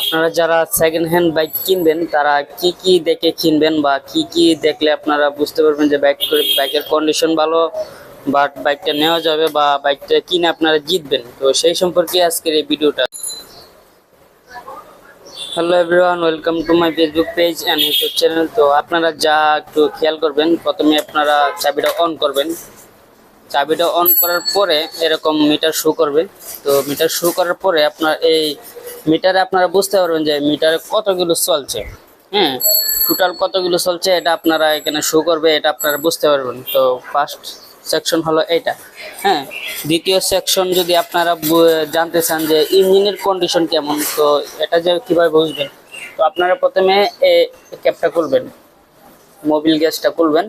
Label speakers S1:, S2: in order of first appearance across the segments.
S1: আপনারা যারা second hand bike কিনবেন, তারা কি কি দেখে কিনবেন বা কি কি দেখলে আপনারা বুঝতে পারবেন যে বাইক বাইকের কন্ডিশন ভালো বা বাইকটা নেওয়া যাবে বা বাইকটা কিনে আপনারা জিতবেন। তো সেই সম্পর্কে আজকের এই ভিডিওটা। Hello everyone welcome to my Facebook page and YouTube channel তো আপনারা যা একটু খেয়াল করবেন, প্রথমে আপনারা চাবিটা অন করবেন। চাবিটা অন করার পরে এরকম মিটার শো করবে। তো মিটার শো করার পরে আপনার এই মিটারে আপনারা বুঝতে পারবেন যে মিটারে কতগুলো চলছে। হ্যাঁ টোটাল কতগুলো চলছে এটা আপনারা এখানে শো করবে, এটা আপনারা বুঝতে পারবেন। তো ফার্স্ট সেকশন হলো এটা। হ্যাঁ দ্বিতীয় সেকশন যদি আপনারা জানতে চান যে ইঞ্জিনের কন্ডিশন কেমন, তো এটা যে কীভাবে বুঝবেন, তো আপনারা প্রথমে এই ক্যাপটা খুলবেন মোবিল গ্যাসটা খুলবেন।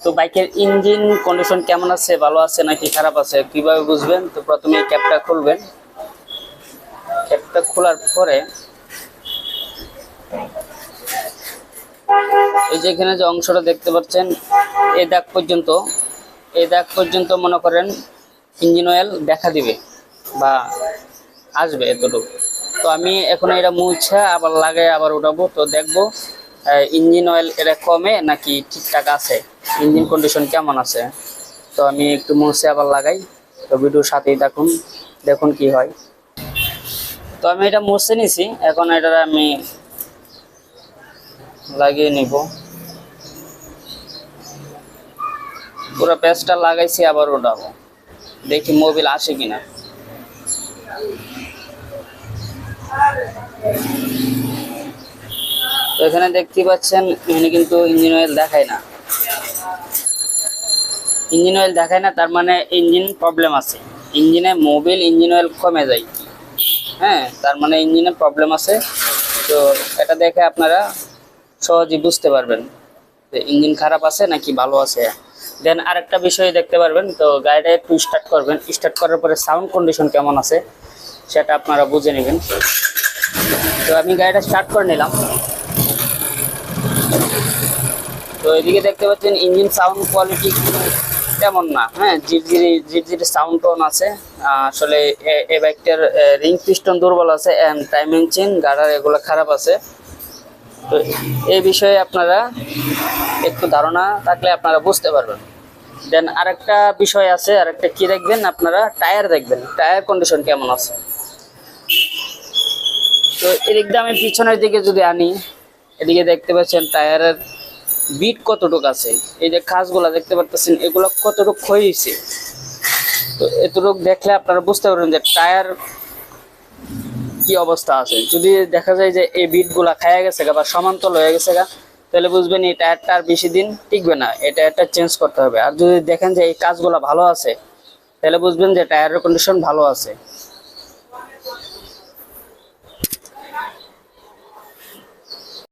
S1: তো বাইকের ইঞ্জিন কন্ডিশন কেমন আছে, ভালো আছে নাকি খারাপ আছে, কীভাবে বুঝবেন? তো প্রথমে ক্যাবটা খুলবেন। ক্যাপটা খোলার পরে এই যে এখানে যে অংশটা দেখতে পাচ্ছেন এই দাগ পর্যন্ত এই দাগ পর্যন্ত মনে করেন ইঞ্জিন অয়েল দেখা দিবে বা আসবে এতটুকু। তো আমি এখন এটা মুছে আবার লাগাই, আবার উঠাবো। তো দেখব ইঞ্জিন অয়েল এটা কমে নাকি ঠিকঠাক আছে? ইঞ্জিন কন্ডিশন কেমন আছে? তো আমি একটু মুছে আবার লাগাই। তো ভিডিওর সাথেই দেখুন দেখুন কি হয়। তো আমি এটা মুছে নিছি, এখন এটা আমি লাগিয়ে নিব। পুরো পেস্টটা লাগাইছি, আবার ওঠাবো দেখি মোবিল আসে কিনা। তো এখানে দেখতে পাচ্ছেন, এখানে কিন্তু ইঞ্জিন অয়েল দেখায় না। ইঞ্জিন অয়েল দেখায় না, তার মানে ইঞ্জিন প্রবলেম আছে। ইঞ্জিনে মোবিল ইঞ্জিন অয়েল কমে যায়। হ্যাঁ তার মানে ইঞ্জিনে প্রবলেম আছে। তো এটা দেখে আপনারা সহজেই বুঝতে পারবেন যে ইঞ্জিন খারাপ আছে নাকি ভালো আছে। দেন আরেকটা বিষয় দেখতে পারবেন, তো গাড়িটা একটু স্টার্ট করবেন। স্টার্ট করার পরে সাউন্ড কন্ডিশন কেমন আছে, সেটা আপনারা বুঝে নেবেন। তো আমি গাড়িটা স্টার্ট করে নিলাম। তো এদিকে দেখতে পাচ্ছেন ইঞ্জিন সাউন্ড কোয়ালিটি তেমন না। হ্যাঁ জিরজিরি জিরজিরি সাউন্ড টোন আছে। আসলে এ- বাইকটার রিং পিস্টন দুর্বল আছে অ্যান্ড টাইমিং চেন গাড়ার এগুলো খারাপ আছে। তো এই বিষয়ে আপনারা একটু ধারণা থাকলে আপনারা বুঝতে পারবেন। দেন আরেকটা বিষয় আছে, আরেকটা কি দেখবেন আপনারা? টায়ার দেখবেন। টায়ার কন্ডিশন কেমন আছে? তো এদিক দিয়ে আমি পিছনের দিকে যদি আনি, এদিকে দেখতে পাচ্ছেন টায়ারের বিট কতটুক আছে? এই যে খাসগুলা দেখতে পারতেছেন, এগুলো কতটুকু ক্ষয়িছে তো এতটুকু দেখলে আপনারা বুঝতে পারবেন যে টায়ার কি অবস্থা আছে। যদি দেখা যায় যে এই বিটগুলা খায়া গেছে গা বা সমান্তল হয়ে গেছে গা, তাহলে বুঝবেন এই টায়ারটা আর বেশি দিন টিকবে না, এই টায়ারটা চেঞ্জ করতে হবে। আর যদি দেখেন যে এই কাজগুলো ভালো আছে, তাহলে বুঝবেন যে টায়ারের কন্ডিশন ভালো আছে।